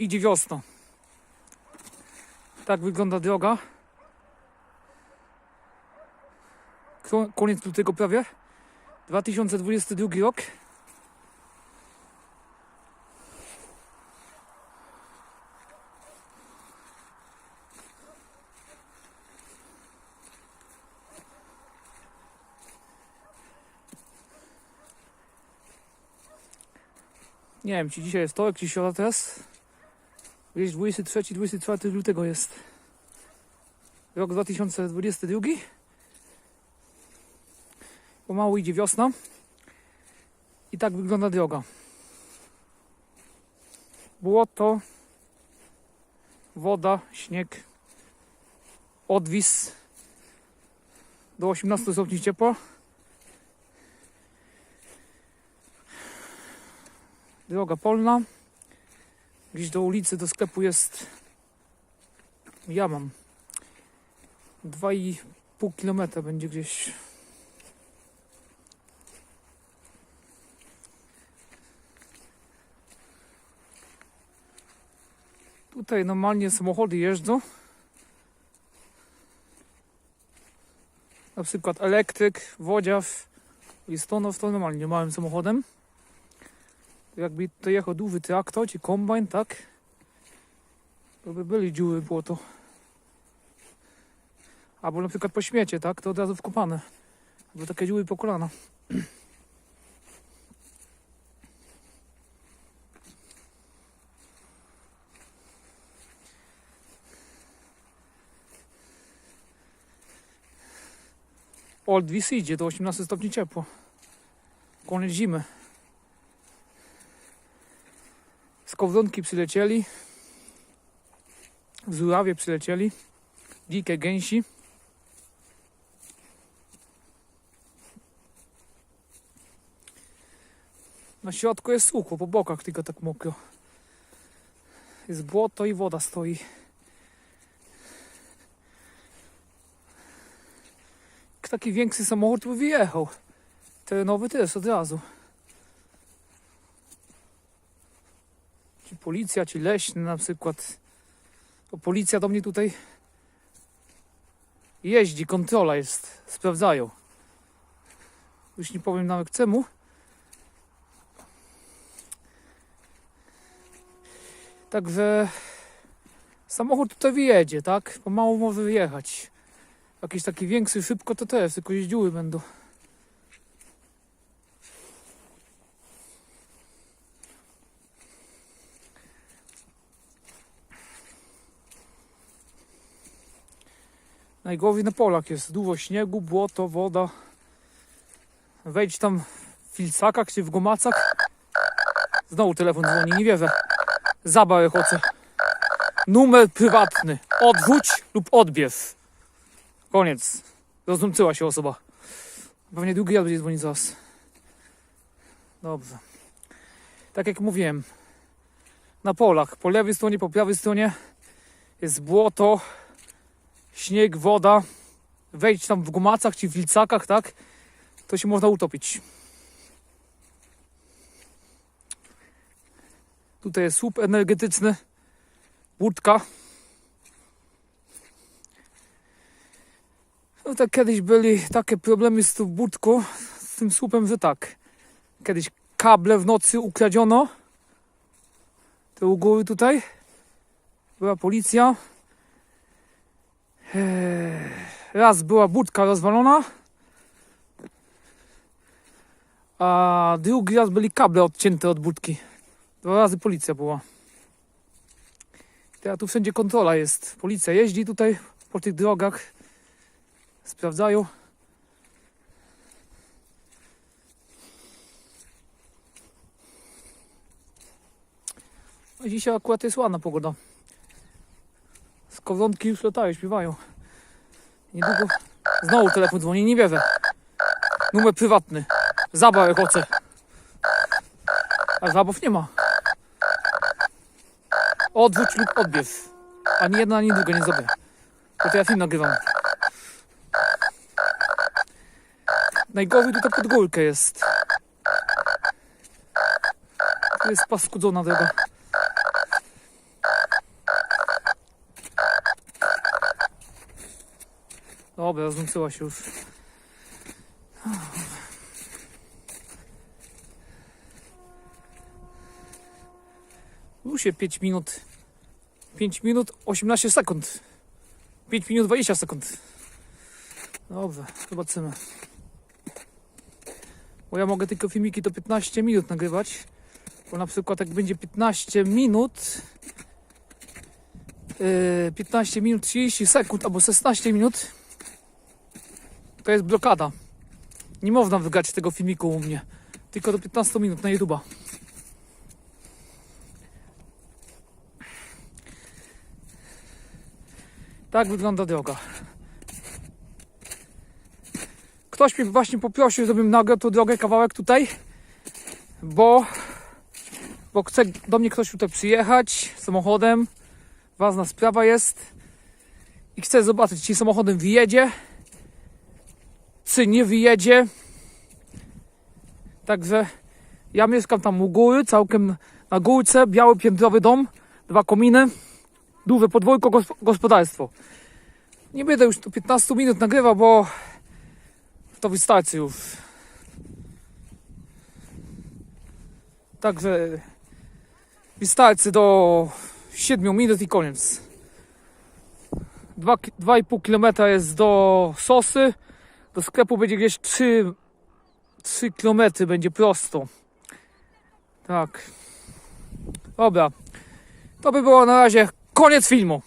Idzie wiosna. Tak wygląda droga. Ko- Koniec lutego prawie. 2022 rok. Nie wiem, czy dzisiaj jest to, czy środa teraz. Gdzieś 23-24 lutego jest. Rok 2022. Pomału idzie wiosna. I tak wygląda droga. Błoto, woda, śnieg, odwis do 18 stopni ciepła. Droga polna. Gdzieś do ulicy, do sklepu jest. Ja mam 2,5 km będzie gdzieś. Tutaj normalnie samochody jeżdżą. Na przykład elektryk, wodziarz, listonow to normalnie małym samochodem. Jakby to jechał duży traktor czy kombajn, tak? To by byli dziury było to. Albo na przykład po śmiecie, tak? To od razu wkopane. Albo takie dziury po kolana. Old Vis idzie do 18 stopni ciepło. Koniec zimy. Z Kowronki przylecieli. Z Urawie przylecieli. Dzikie gęsi. Na środku jest sucho, po bokach tylko tak mokro. Jest błoto i woda stoi. Taki większy samochód by wyjechał. Terenowy też od razu. Policja, czy leśny na przykład. Bo policja do mnie tutaj jeździ, kontrola jest, sprawdzają. Już nie powiem nawet czemu. Także samochód tutaj wyjedzie, tak? Pomału może wyjechać. Jakiś taki większy, szybko to też, tylko jeździły będą. Najgorzej na polach jest dużo śniegu, błoto, woda. Wejdź tam w filcakach czy w gomacach. Znowu telefon dzwoni, nie wierzę. Zabaw chodzę. Numer prywatny. Odwróć lub odbierz. Koniec. Rozłączyła się osoba. Pewnie drugi raz będzie dzwonić zaraz. Dobrze. Tak jak mówiłem, na polach, po lewej stronie, po prawej stronie jest błoto, śnieg, woda. Wejdź tam w gumacach czy w wilcakach, tak? To się można utopić. Tutaj jest słup energetyczny, łódka. No tak kiedyś byli takie problemy z tą budką, z tym słupem, że tak. Kiedyś kable w nocy ukradziono. Te u góry tutaj. Była policja. Eee, Raz była budka rozwalona. A drugi raz byli kable odcięte od budki. Dwa razy policja była. Teraz tu wszędzie kontrola jest. Policja jeździ tutaj po tych drogach. Sprawdzają. No Dzisiaj akurat jest ładna pogoda. Skowronki już latają, śpiewają. Niedługo znowu telefon dzwoni, nie wierzę. Numer prywatny. Zabaw jak oce. A zabaw nie ma. Odwróć lub odbierz. Ani jedna, ani druga nie zrobię. To ja film nagrywam. Najgorzej tutaj pod górkę jest. Tu jest paskudzona droga. Dobra, rozłączyła się już. Już się 5 minut. 5 minut 18 sekund. 5 minut 20 sekund. Dobrze, zobaczymy. Bo ja mogę tylko filmiki do 15 minut nagrywać. Bo na przykład jak będzie 15 minut, yy, 15 minut 30 sekund albo 16 minut, jest blokada. Nie można wygrać tego filmiku u mnie. Tylko do 15 minut na YouTube'a. Tak wygląda droga. Ktoś mnie właśnie poprosił, żebym nagrał tą drogę kawałek tutaj, bo, bo chce do mnie ktoś tutaj przyjechać samochodem. Ważna sprawa jest i chce zobaczyć, czy samochodem wyjedzie, czy nie wyjedzie. Także ja mieszkam tam u góry, całkiem na górce, biały piętrowy dom, dwa kominy, duże podwójko gosp- gospodarstwo. Nie będę już tu 15 minut nagrywał, bo to wystarczy już. Także wystarczy do 7 minut i koniec. 2,5 km jest do Sosy. Do sklepu będzie gdzieś 3, 3 km będzie prosto. Tak. Dobra. To by było na razie koniec filmu.